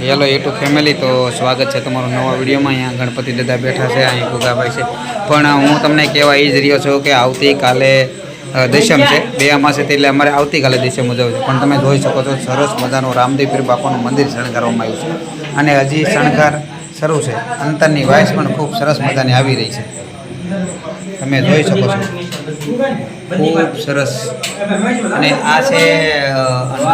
Hello YouTube family, તો સ્વાગત છે તમારું નવા વિડીયોમાં. અહીંયા ગણપતિ દાદા બેઠા છે, અહીં ગુગાભાઈ છે. પણ હું તમને કહેવા એ જ રહ્યો છું કે આવતીકાલે દશમ છે, બે માસે છે એટલે અમારે આવતીકાલે દશમ ઉજવવું છે. પણ તમે જોઈ શકો છો, સરસ મજાનું રામદેવપીર બાપાનું મંદિર શણગારવામાં આવ્યું છે. અને હજી શણગાર શરૂ છે. અંતરની વાઇસ પણ ખૂબ સરસ મજાની આવી રહી છે. તમે જોઈ શકો છો. ખૂબ સરસ. અને આ છે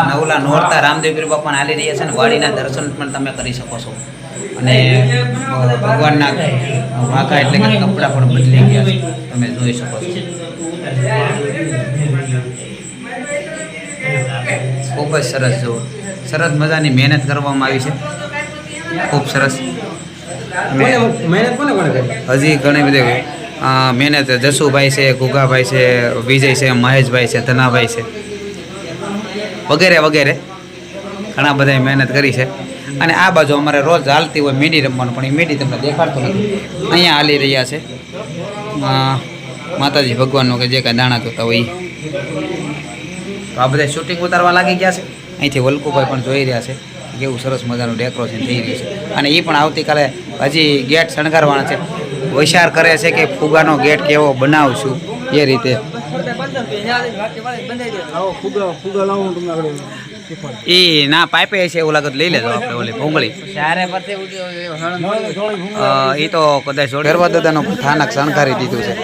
નવલા નોરતા રામદેવપીર બાપાને હાલી રહ્યા છે ને વાડીના દર્શન પણ તમે કરી શકો છો. અને ભગવાનના વાંકા એટલે કે કપડાં પણ બદલી ગયા છે. તમે જોઈ શકો છો. ખૂબ જ સરસ જુઓ. સરસ મજાની મહેનત કરવામાં આવી છે. ખૂબ સરસ. મહેનત હજી ઘણી બધી મહેનત જસુભાઈ છે ગુગાભાઈ છે, વિજય છે, મહેશભાઈ છે, ધનાભાઈ છે. વગેરે વગેરે. ઘણા બધાએ મહેનત કરી છે. અને આ બાજુ અમારે રોજ હાલતી હોય મીડી રમવાનું, પણ એ મીડી તમને દેખાડતો નથી. અહીંયા હાલી રહ્યા છે. માતાજી ભગવાનનો કે જે કાંઈ દાણા જોતા હોય તો આ બધા શૂટિંગ ઉતારવા લાગી ગયા છે. અહીંથી વલકુભાઈ પણ જોઈ રહ્યા છે કેવું સરસ મજાનું ડેકોરેશન થઈ રહ્યું છે. અને એ પણ આવતીકાલે હજી ગેટ શણગારવાના છે. વિચાર કરે છે કે ફુગાનો ગેટ કેવો બનાવશું એ રીતે. એ ના પાઇપે છે એવું લાગત લઈ લેજો આપણે ઓલી ભોંગળી. એ તો કદાચ ભેરવા દાદાનું સ્થાનક શણગારી દીધું છે.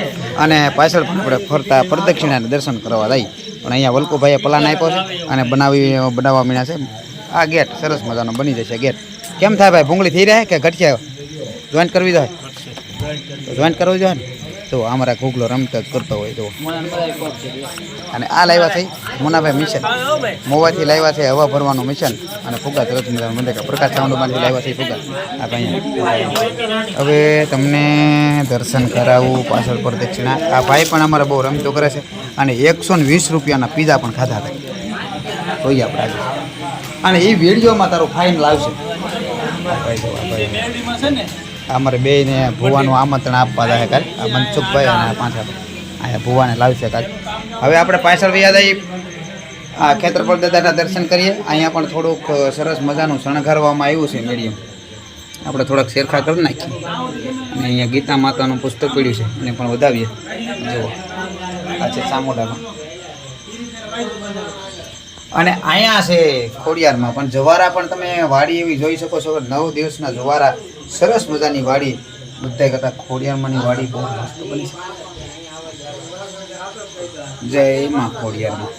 અને પાછળ પણ આપણે ફરતા પ્રદક્ષિણાને દર્શન કરવા જાય. પણ અહીંયા વલ્કુભાઈએ પ્લાન આપ્યો છે અને બનાવી બનાવવા મીણા છે. આ ગેટ સરસ મજાનો બની જશે ગેટ. કેમ થાય ભાઈ ભૂંગળી થઈ રહે કે ઘટશે? જોઈન્ટ કરવી જોઈએ જોઈન્ટ કરવી જોઈએ જો, અમારા ઘૂગલો રમતા કરતો હોય તો અને આ લાવ્યા છે મોનાભાઈ મિશન મોવાથી લાવ્યા છે હવા ભરવાનું મિશન અને ફુગા તરત મંદિર પ્રકાશ સાઉન્ડમાંથી લાવ્યા છે ફુગા આ ભાઈ હવે તમને દર્શન કરાવવું પાછળ પર દક્ષિણા. આ ભાઈ પણ અમારે બહુ રમતો કરે છે. અને એકસો ને વીસ રૂપિયાના પીઝા પણ ખાધા હતા. જોઈએ આપણે અને એ વિડીયોમાં તારું ફાઇન લાવશે. ભાઈ ભાઈ. અમારે બેયને ભુવાનું આમંત્રણ આપવા જાય કાલ. આ મનસુખભાઈ અને પાછળ અહીંયા ભુવાને લાવશે કાલ. હવે આપણે પાછળ આવી આ ખેતરપળ દાદાના દર્શન કરીએ. અહીંયા પણ થોડુંક સરસ મજાનું શણગારવામાં આવ્યું છે મીડિયમ આપણે થોડાક શેરખા કરી નાખીએ. અને અહીંયા ગીતા માતાનું પુસ્તક પડ્યું છે. એને પણ વધાવીએ. જુઓ. આ છે ચામુંડામાં. અને અહીંયા છે ખોડિયારમાં. પણ જવારા પણ તમે વાડી એવી જોઈ શકો છો નવ દિવસના જવારા. સરસ મજાની વાડી. બધા કરતાં ખોડિયારમાંની વાડી બહુ મસ્ત બની છે. જય માં ખોડિયારમાં.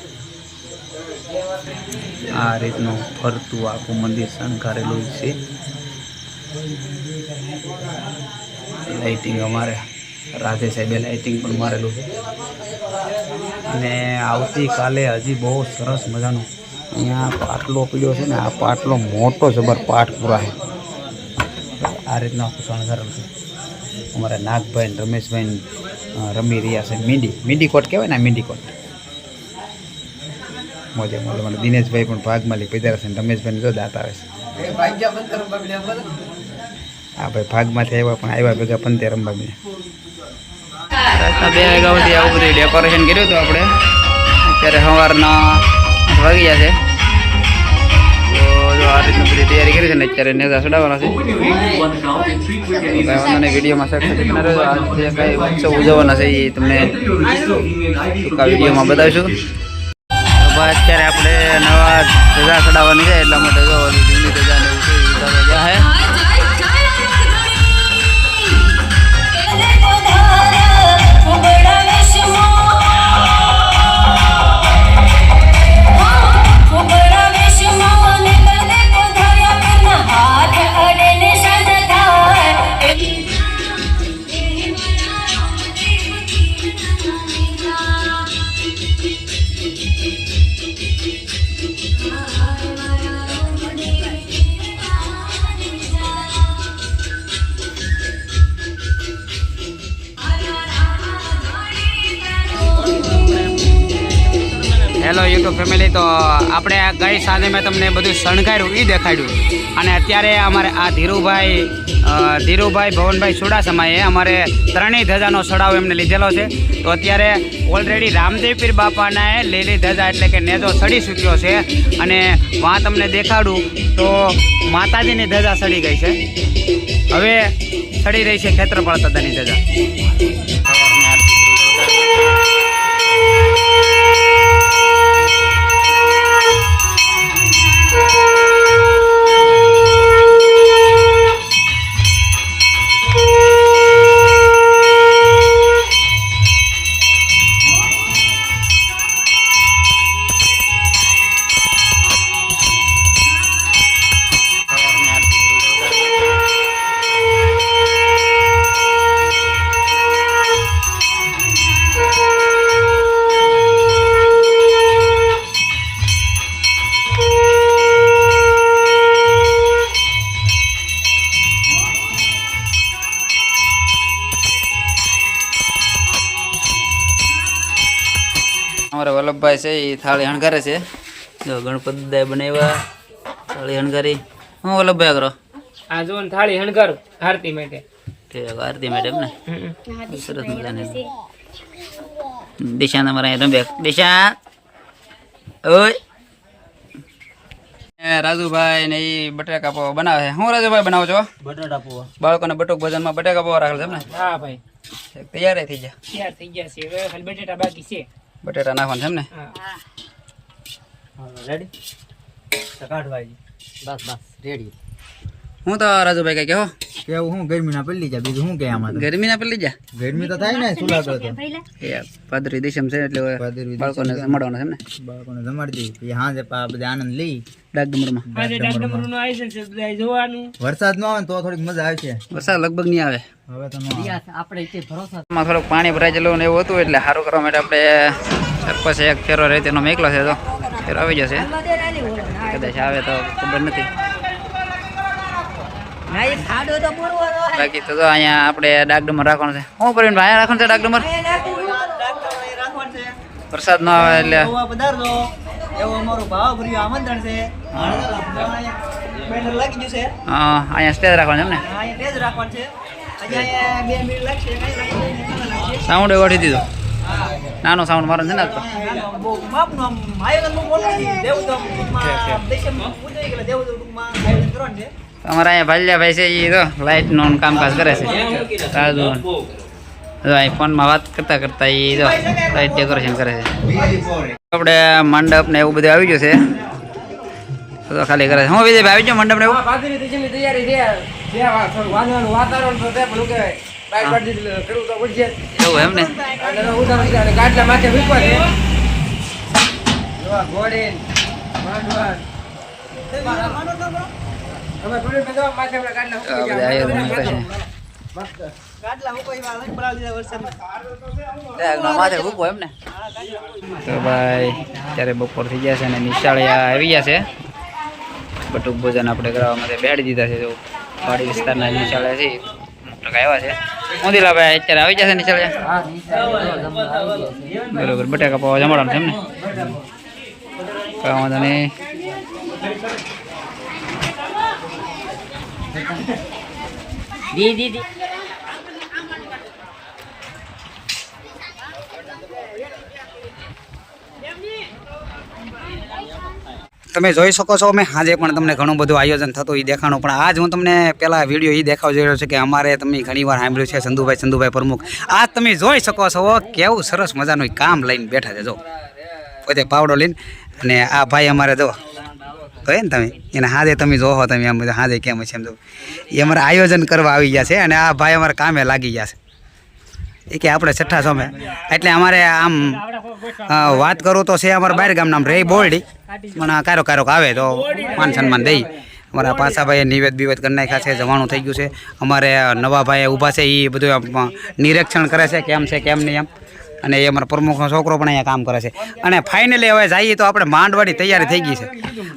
આ રીતનું ફરતું આખું મંદિર શણગારેલું છે. લાઇટિંગ અમારે. રાધે સાહેબે લાઇટિંગ પણ મારેલું છે. અને આવતીકાલે હજી બહુ સરસ મજાનું. અહીંયા પાટલો પીડ્યો છે ને આ પાટલો મોટો જબર પૂરા છે. આ રીતનો આખું શણગારેલું છે. અમારા નાગભાઈ રમેશભાઈ રમી રહ્યા છે મીંડી. મીંડી કોટ કહેવાય ને મીંડી કોટ? મોજે મોજે. મને દિનેશભાઈ પણ ભાગમાં લઈ પધારે છે ને રમેશભાઈ જો દાંત આવે છે. આ ભાઈ ભાગમાંથી આવ્યા પણ આવ્યા ભેગા પંતે રમવા વાગ્યાથી આવું બધું ડેકોરેશન કર્યું હતું આપણે. અત્યારે સવારના વાગી ગયા છે. આ રીતની બધી તૈયારી કરી છે ને, અત્યારે નેતા ચડાવવાના છે. વિડીયોમાં ઉત્સવ ઉજવવાના છે, એ તમને વિડીયોમાં બતાવીશું. ભાઈ, અત્યારે આપણે નવા ધજા ચડાવવાની છે, એટલા માટે યુટ્યુબ ફેમિલી તો આપણે ગઈ સાંજે મેં તમને બધું શણગાર્યું એ દેખાડ્યું. અને અત્યારે અમારે આ ધીરુભાઈ ધીરુભાઈ ભવનભાઈ ચુડાસમાએ અમારે ત્રણેય ધજાનો સડાવ એમને લીધેલો છે. તો અત્યારે ઓલરેડી રામદેવ પીર બાપાના લીલી ધજા એટલે કે નેજો સડી ચૂક્યો છે. અને વાં તમને દેખાડું, તો માતાજીની ધજા સડી ગઈ છે. હવે સડી રહી છે ખેતરપાળ દાદાની ધજા. Thank you. અમારા છે એ થાળી હણગારે છે. જો ગણપતિ દાદા બનાવ્યા થાળી હણગારી. હું વલ્લભભાઈ કરો આ જો ને થાળી હણગારું આરતી માટે. આરતી મેડમ ને? સરસ મજાની. દિશા તમારે અહીંયા રંબે દિશા! ઓય! રાજુભાઈ ને એ બટાકા પૌવા બનાવે છે. હું રાજુભાઈ બનાવો છો બટાટા પોવા. બાળકોને બટુક ભોજનમાં બટાકા પૌવા રાખેલ છે ને? હા ભાઈ. તૈયાર થઈ ગયા. તૈયાર થઈ ગયા છે. હવે બટેટા બાકી છે. બટેટા નાખવાનું એમ ને રેડી કાઢવાજી બસ બસ રેડી હું તો રાજુભાઈ કઈ કહો? કેવું હું ગરમી ના પલ્લી જા બીજું શું કે આમાં ગરમી ના પેલી જા? ગરમી તો થાય ને સુલા તો એ પાદરી દેશમ છે એટલે પાદરી બાળકોને જમાડવાનો છે ને. બાળકોને જમાડી દઈએ. હા જે પા બધા આનંદ લઈ. ડાક ડુમરમાં આજે ડાકડમરૂ નું આયોજન છે બધા જોવાનું. વરસાદ ન આવે ને તો થોડીક મજા આવશે. વરસાદ લગભગ નહીં આવે. હવે તો ન ભરોસા માં થોડું પાણી ભરાઈ ગયેલું ને એવું હતું એટલે સારું કરવા માટે આપણે સરપંચ એક ફેરો રહે તેનો મેકલો છે તો ફેરો આવી જશે. કદાચ આવે તો ખબર નથી. બાકી તો અહીંયા આપણે ડાકડમર રાખવાનું છે. શું પ્રવીણ અહીંયા રાખવાનું છે ડાકડમર વરસાદ ન આવે એટલે. પધારજો એવું અમારું ભાવભર્યું આમંત્રણ છે. બેનર લાગી ગયું છે. હા, અહીંયા સ્ટેજ રાખવાનું એમ ને અહીંયા તેજ રાખવાનું છે. અહીંયા બે મિનિટ લાગશે. સાઉન્ડ ગોઠવી દીધો. નાનો સાઉન્ડ મારો છે ને તો. આયોજન છે. અમારા અહીંયા ભાલ્યાભાઈ છે એ તો લાઇટનું કામકાજ કરે છે. રાજુ. જો અહીં ફોનમાં વાત કરતા કરતા એ જો લાઇટ ડેકોરેશન કરે છે. આપણે મંડપ ને એવું બધું આવી ગયું છે. તો ખાલી કરે છે. હું વિજયભાઈ આવી ગયો મંડપ ને એવું. એવું એમ ને? ગાડલા માથે મૂકવા તો તો ભાઈ ત્યારે બપોર થઈ ગયા છે અને નિશાળિયા આવી ગયા છે. બટુક ભોજન આપણે કરવા માટે બેડ દીધા છે. જો વાડી વિસ્તારના નિશાળિયા છે. મોટા આવ્યા છે. મોદીલાભાઈ અત્યારે આવી જશે નિશાળિયા બરોબર બટાકા પાવા જમાડવાનું છે એમ ને કાંઈ વાંધો નહીં. તમે જોઈ શકો છો અમે આજે પણ તમને ઘણું બધું આયોજન થતું એ દેખાણું, પણ આજ હું તમને પહેલાં વીડિયો એ દેખાવ જોઈ રહ્યો છું કે અમારે તમે ઘણીવાર સાંભળ્યું છે સંધુભાઈ સંધુભાઈ પ્રમુખ. આ તમે જોઈ શકો છો, કેવું સરસ મજાનું કામ લઈને બેઠા છે, જો. પોતે પાવડો લઈને, અને આ ભાઈ અમારે જો કહે ને તમે, એને હાજે તમે જોહો તમે એમ બધું હાજે કેમ છે એમ તો. એ અમારે આયોજન કરવા આવી ગયા છે અને આ ભાઈ અમારે કામે લાગી ગયા છે. એ કે આપણે છઠ્ઠા સમય એટલે અમારે આમ વાત કરું તો છે અમારા બહાર ગામના રે બોરડી પણ કારો કારોક આવે તો માન સન્માન દઈ. અમારા પાસાભાઈએ નિવેદ બિવેદ કરી નાખ્યા છે, જવાનું થઈ ગયું છે. અમારે નવા ભાઈ ઊભા છે એ બધું નિરીક્ષણ કરે છે, કેમ છે, કેમ નહીં એમ અને એ અમારા પ્રમુખનો છોકરો પણ અહીંયા કામ કરે છે. અને ફાઇનલી હવે જઈએ તો આપણે માંડવાની તૈયારી થઈ ગઈ છે.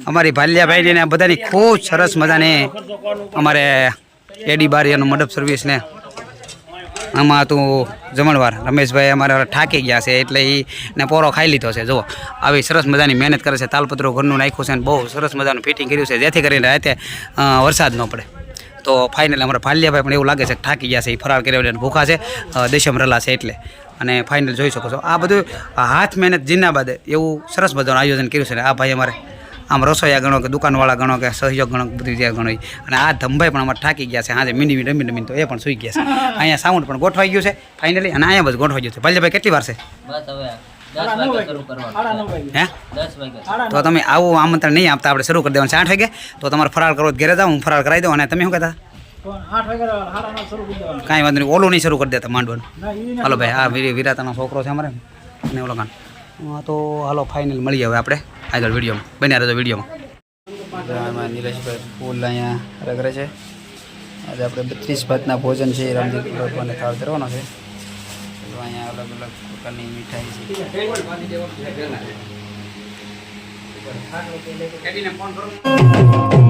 અમારી ભાલ્યાભાઈની ને બધાની ખૂબ સરસ મજાની અમારે એડી બારીયાનું મંડપ સર્વિસને આમાં હતું જમણવાર. રમેશભાઈ અમારા થાકી ગયા છે એટલે એને પોરો ખાઈ લીધો છે. જુઓ, આવી સરસ મજાની મહેનત કરે છે. તાલપત્રો ઘરનું નાખ્યું છે અને બહુ સરસ મજાનું ફિટિંગ કર્યું છે. જેથી કરીને રાતે વરસાદ ન પડે. તો ફાઇનલ અમારા ભાલિયાભાઈ પણ એવું લાગે છે ઠાકી ગયા છે. એ ફરાર કર્યા ભૂખા છે. દેશમ રલા છે એટલે. અને ફાઇનલ જોઈ શકો છો. આ બધું હાથ મહેનત જીન્નાબાદ એવું સરસ મજાનું આયોજન કર્યું છે. ને આ ભાઈ અમારે આમ રસોઈયા ગણો કે દુકાનવાળા ગણો કે સહયોગ ગણો બધું જે ગણો અને આ ધંભાઈ પણ અમારે થાકી ગયા છે. આજે મીંડી રમી રમીને તો એ પણ સુઈ ગયા છે. અહીંયા સાઉન્ડ પણ ગોઠવાઈ ગયું છે. ફાઇનલી અને અહીંયા બસ ગોઠવાઈ ગયું છે. ભાઈ કેટલી વાર છે? બસ હવે તો તમે આવું આમંત્રણ નહીં આપતા. આપણે શરૂ કરી દેવાનું. છે આઠ વાગે. તો તમારે ફરાર કરો ઘરે જાઓ હું ફરાર કરાવી દઉં અને તમે શું કહેતા? કાંઈ વાંધો નહીં ઓલું નહીં શરૂ કરી દેતા માંડવાનું. ના હાલો ભાઈ આ વીર- વિરાતાનો છોકરો છે અમારે. ને ઓલો કાન. હા તો હાલો ફાઇનલ મળીએ હવે આપણે આગળ વિડીયોમાં. બન્યા રહેજો વિડીયોમાં. નીલેશભાઈ ફૂલ અહીંયા રગરે છે. આજે આપણે બત્રીસ ભાતના ભોજન છે રામજી ભગવાનને થાળ કરવાનો છે. તો અહીંયા અલગ અલગ પ્રકારની મીઠાઈ છે. ફોન કરો.